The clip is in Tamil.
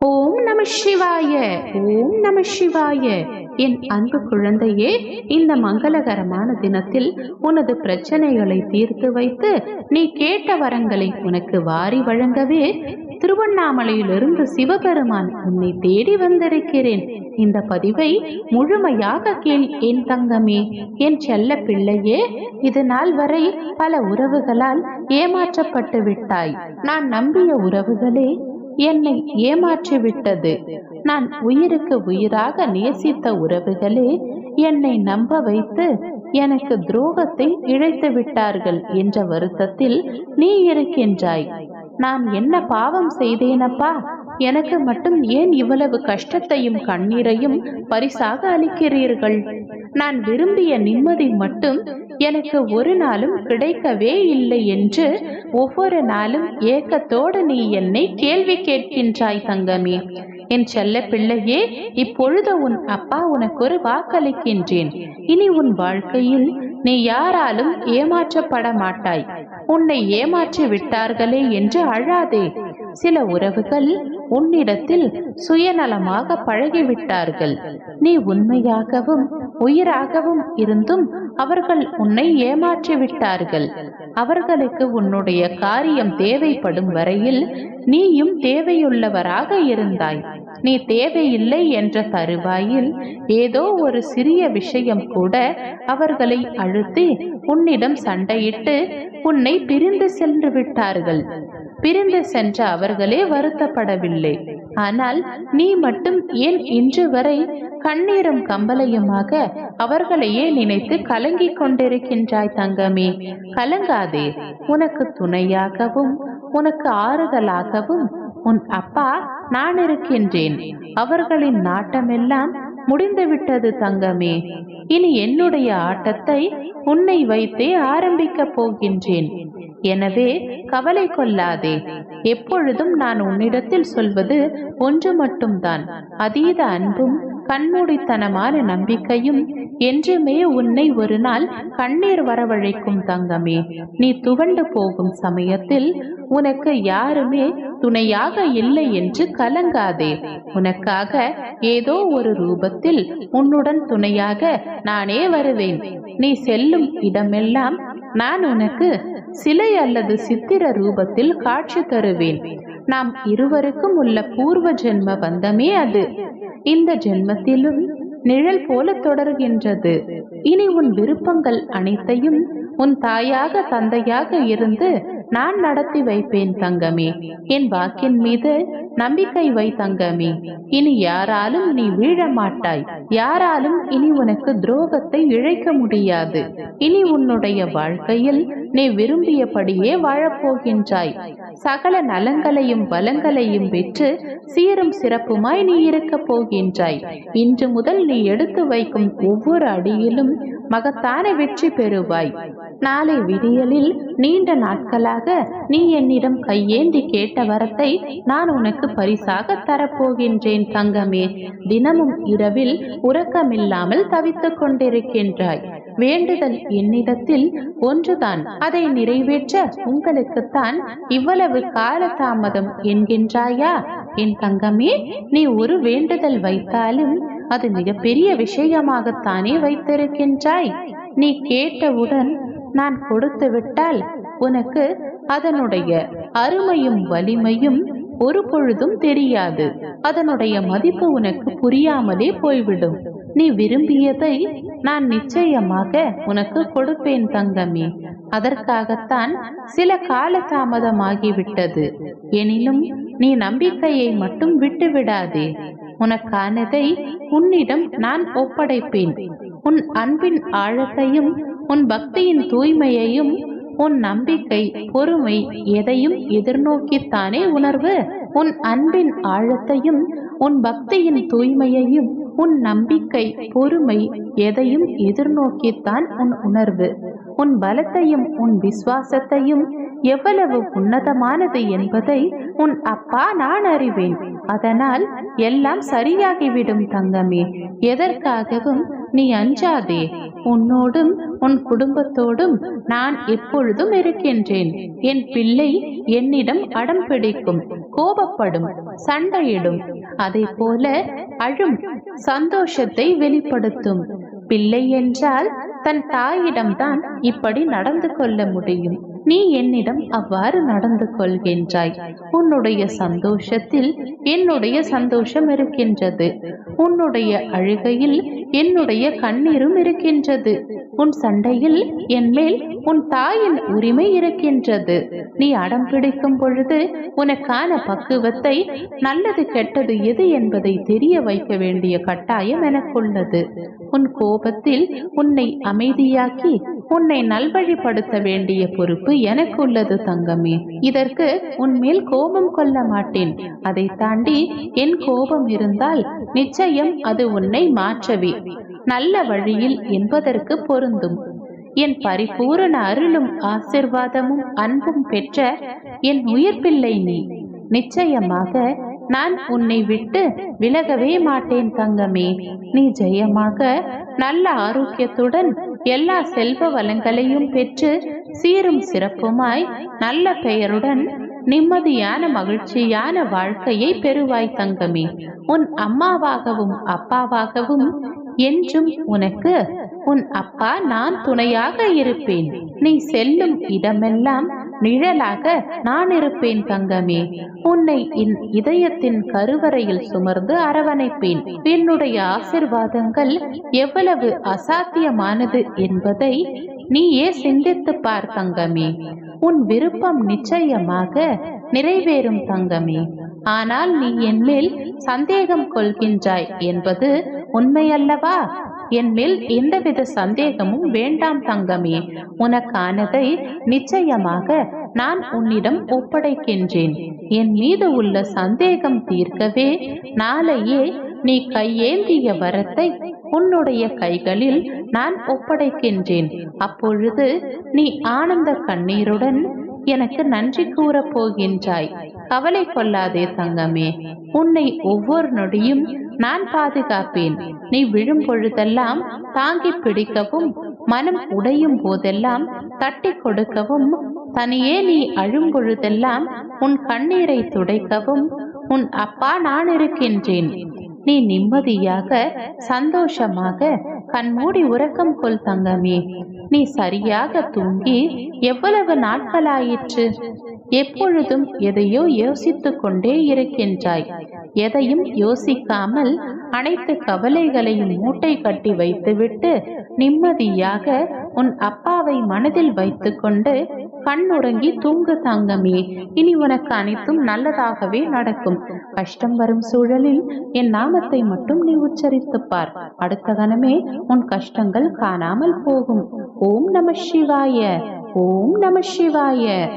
ஓம் நம சிவாய ஓம் நம சிவாய. என் அன்பு குழந்தையே இந்த மங்களகரமான தினத்தில் உனது பிரச்சனைகளை தீர்த்து வைத்து நீ கேட்ட வரங்களை உனக்கு வாரி வழங்கவே திருவண்ணாமலையிலிருந்து சிவபெருமான் உன்னை தேடி வந்திருக்கிறேன். இந்த பதிவை முழுமையாக கேள் என் தங்கமே என் செல்ல பிள்ளையே. இது நாள் வரை பல உறவுகளால் ஏமாற்றப்பட்டு விட்டாய். நான் நம்பிய உறவுகளே என்னை ஏமாற்றி விட்டது நான் உயிருக்கு உயிராக நேசித்த உறவுகளே என்னை நம்ப வைத்து எனக்கு துரோகத்தை இழைத்து விட்டார்கள் என்ற வருத்தத்தில் நீ இருக்கின்றாய். நான் என்ன பாவம் செய்தேனப்பா? எனக்கு மட்டும் ஏன் இவ்வளவு கஷ்டத்தையும் கண்ணீரையும் பரிசாக அளிக்கிறீர்கள்? நான் விரும்பிய நிம்மதி மட்டும் எனக்கு ஒரு நாளும் கிடைக்கவே இல்லை என்று ஒவ்வொரு நாளும் ஏக்கத்தோடு நீ என்னை கேள்வி கேட்கின்றாய் தங்கமே. என் செல்ல பிள்ளையே இப்பொழுது உன் அப்பா உனக்கு ஒரு வாக்களிக்கின்றேன். இனி உன் வாழ்க்கையில் நீ யாராலும் ஏமாற்றப்பட மாட்டாய் உன்னை ஏமாற்றி விட்டார்களே என்று அழாதே. சில உறவுகள் உன்னிடத்தில் சுயநலமாக பழகிவிட்டார்கள். நீ உண்மையாகவும் உயிராகவும் இருந்தும் அவர்கள் உன்னை ஏமாற்றி விட்டார்கள் அவர்களுக்கு உன்னுடைய காரியம் தேவைப்படும் வரையில் நீயும் தேவையுள்ளவராக இருந்தாய். நீ தேவையில்லை என்ற தருவாயில் ஏதோ ஒரு சிறிய விஷயம் கூட அவர்களை அழுத்தி உன்னிடம் சண்டையிட்டு உன்னை பிரிந்து சென்று விட்டார்கள். பிரிந்து சென்ற அவர்களே வருத்தப்படவில்லை. ஆனால் நீ மட்டும் ஏன் இன்று வரை கண்ணீரும் கம்பலையுமாக அவர்களையே நினைத்து கலங்கிக் கொண்டிருக்கின்றாய் தங்கமே? கலங்காதே. உனக்கு துணையாகவும் உனக்கு ஆறுதலாகவும் உன் அப்பா நான் இருக்கின்றேன் அவர்களின் நாட்டமெல்லாம் முடிந்துவிட்டது தங்கமே. இனி என்னுடைய ஆட்டத்தை உன்னை வைத்தே ஆரம்பிக்கப் போகின்றேன். எனவே கவலை கொள்ளாதே. எப்பொழுதும் நான் உன்னிடத்தில் சொல்வது ஒன்று மட்டும்தான். அதீத அன்பும் கண்மூடித்தனமான நம்பிக்கையும் என்றுமே உன்னை ஒரு நாள் கண்ணீர் வரவழைக்கும் தங்கமே. நீ துவண்டு போகும் சமயத்தில் உனக்கு யாருமே துணையாக இல்லை என்று கலங்காதே. உனக்காக ஏதோ ஒரு ரூபத்தில் உன்னுடன் துணையாக நானே வருவேன். நீ செல்லும் இடமெல்லாம் நான் உனக்கு சிலை அல்லது சித்திர ரூபத்தில் காட்சி தருவேன். நாம் இருவருக்கும் உள்ள பூர்வ ஜென்ம பந்தமே அது. இந்த ஜென்மத்திலும் நிழல் போல தொடர்கின்றது. இனி உன் விருப்பங்கள் அனைத்தையும் உன் தாயாக தந்தையாக இருந்து நான் நடத்தி வைப்பேன் தங்கமே. என் வாக்கின் மீது நம்பிக்கை வை தங்கமே. இனி யாராலும் நீ வீழ மாட்டாய் யாராலும் இனி உனக்கு துரோகத்தை இழைக்க முடியாது. இனி உன்னுடைய வாழ்க்கையில் நீ விரும்பியபடியே வாழப்போகின்றாய். சகல நலங்களையும் வளங்களையும் பெற்று சீரும் சிறப்புமாய் நீ இருக்க போகின்றாய். இன்று முதல் நீ எடுத்து வைக்கும் ஒவ்வொரு அடியிலும் மகத்தான வெற்றி பெறுவாய். நாளை விடியலில் நீண்ட நாட்களாக நீ என்னிடம் கையேந்தி கேட்ட வரத்தை நான் உனக்கு பரிசாக தரப்போகின்றேன் தங்கமே. தினமும் இரவில் உறக்கமில்லாமல் தவித்துக் கொண்டிருக்கின்றாய். வேண்டுதல் என்னிடத்தில் ஒன்றுதான். அதை நிறைவேற்ற உங்களுக்குத்தான் இவ்வளவு காலதாமதம் என்கின்றாயா? என் தங்கமே நீ ஒரு வேண்டுதல் வைத்தாலும் அது மிகப்பெரிய விஷயமாகத்தானே வைத்திருக்கின்றாய். நீ கேட்டவுடன் நான் கொடுத்து விட்டால் உனக்கு அதனுடைய அருமையும் வலிமையும் ஒரு பொழுதும் தெரியாது. அதனுடைய மதிப்பு உனக்கு புரியாமலே போய்விடும். நீ விரும்பியதை நான் நிச்சயமாக உனக்கு கொடுப்பேன் தங்கமே. அதற்காகத்தான் சில கால தாமதமாகிவிட்டது எனினும் நீ நம்பிக்கையை மட்டும் விட்டுவிடாதே. உனக்கானதை உன்னிடம் நான் ஒப்படைப்பேன். உன் அன்பின் ஆழத்தையும் உன் பக்தியின் தூய்மையையும் உன் நம்பிக்கை பொறுமை எதையும் எதிர்நோக்கித்தானே உணர்வு? உன் அன்பின் ஆழத்தையும் உன் பக்தியின் தூய்மையையும் உன் நம்பிக்கை பொறுமை எதையும் எதிர்நோக்கித்தான் உன் உணர்வு? உன் பலத்தையும் உன் விசுவாசத்தையும் எவ்வளவு உன்னதமானது என்பதை உன் அப்பா நான் அறிவேன். அதனால் எல்லாம் சரியாகிவிடும் தங்கமே. எதற்காகவும் நீ அஞ்சாதே உன்னோடும் உன் குடும்பத்தோடும் நான் எப்பொழுதும் இருக்கின்றேன். என் பிள்ளை என்னிடம் அடம் பிடிக்கும் கோபப்படும் சண்டையிடும். அதை போல அழும் சந்தோஷத்தை வெளிப்படுத்தும். பிள்ளை என்றால் தன் தாயிடம்தான் இப்படி நடந்து கொள்ள முடியும். நீ என்னிடம் அவ்வாறு நடந்து கொள்கின்றாய். உன்னுடைய சந்தோஷத்தில் என்னுடைய சந்தோஷம் இருக்கின்றது. உன்னுடைய அழுகையில் என்னுடைய கண்ணீரும் இருக்கின்றது. உன் சண்டையில் என் மேல் உன் தாயின் உரிமை இருக்கின்றது. நீ அடம் பிடிக்கும் பொழுது உனக்கான பக்குவத்தை நல்லது கெட்டது எது என்பதை தெரிய வைக்க வேண்டிய கட்டாயம் எனக்குள்ளது. உன் கோபத்தில் உன்னை அமைதியாக்கி உன்னை நல்வழிப்படுத்த வேண்டிய பொறுப்பு எனக்கு உள்ளது தங்கமே. இதற்கு உன்மேல் கோபம் கொள்ள மாட்டேன். அதை தாண்டி என் கோபம் இருந்தால் நிச்சயம் அது உன்னை மாற்றவே. நல்ல வழியில் என்பதற்கு பொருந்தும். என் பரிபூரண அருளும் ஆசிர்வாதமும் அன்பும் பெற்ற என் உயிர் பிள்ளை நீ. நிச்சயமாக நான் உன்னை விட்டு விலகவே மாட்டேன் தங்கமே. நீ ஜெயமாக நல்ல ஆரோக்கியத்துடன் எல்லா செல்வ வளங்களையும் பெற்று சீரும் சிறப்புமாய் நல்ல பெயருடன் நிம்மதியான மகிழ்ச்சியான வாழ்க்கையை பெறுவாய் தங்கமே. உன் அம்மாவாகவும் அப்பாவாகவும் என்றும் உனக்கு உன் அப்பா நான் துணையாக இருப்பேன். நீ செல்லும் இடமெல்லாம் நிழலாக நான் இருப்பேன் தங்கமே உன்னை என் இதயத்தின் கருவறையில் சுமர்ந்து அரவணைப்பேன். என்னுடைய ஆசிர்வாதங்கள் எவ்வளவு அசாத்தியமானது என்பதை நீயே சிந்தித்து பார் தங்கமே. உன் விருப்பம் நிச்சயமாக நிறைவேறும் தங்கமே. ஆனால் நீ என்மேல் சந்தேகம் கொள்கின்றாய் என்பது உண்மையல்லவா? என் மேல் எந்தவித சந்தேகமும் வேண்டாம் தங்கமே. உனக்கானதை நிச்சயமாக நான் உன்னிடம் ஒப்படைக்கின்றேன். என் மீது உள்ள சந்தேகம் தீர்க்கவே நாளையே நீ கையேந்திய வரத்தை உன்னுடைய கைகளில் நான் ஒப்படைக்கின்றேன். அப்பொழுது நீ ஆனந்த கண்ணீருடன் எனக்கு நன்றி கூறப் போகின்றாய். கவலை கொள்ளாதே தங்கமே. உன்னை ஒவ்வொரு நொடியும் நான் பாதுகாப்பேன். நீ விழும் பொழுதெல்லாம் தாங்கி பிடிக்கவும் மனம் உடையும் போதெல்லாம் தட்டி கொடுக்கவும் தனியே நீ அழும் பொழுதெல்லாம் உன் கண்ணீரை துடைக்கவும் உன் அப்பா நான் இருக்கின்றேன். நீ நிம்மதியாக சந்தோஷமாக கண்மூடி உறக்கம் கொள் தங்கமே. நீ சரியாக தூங்கி எவ்வளவு நாட்களாயிற்று? எப்பொழுதும் எதையோ யோசித்துக் கொண்டே இருக்கின்றாய். எதையும் யோசிக்காமல் அனைத்து கவலைகளையும் மூட்டை கட்டி வைத்துவிட்டு நிம்மதியாக உன் அப்பாவை மனதில் வைத்துக்கொண்டு கண்ணுறங்கி தூங்கு தங்கமே. இனி உனக்கு அனைத்தும் நல்லதாகவே நடக்கும். கஷ்டம் வரும் சூழலில் என் நாமத்தை மட்டும் நீ உச்சரித்து பார். அடுத்த கணமே உன் கஷ்டங்கள் காணாமல் போகும். ஓம் நம சிவாய. ஓம் நம சிவாய.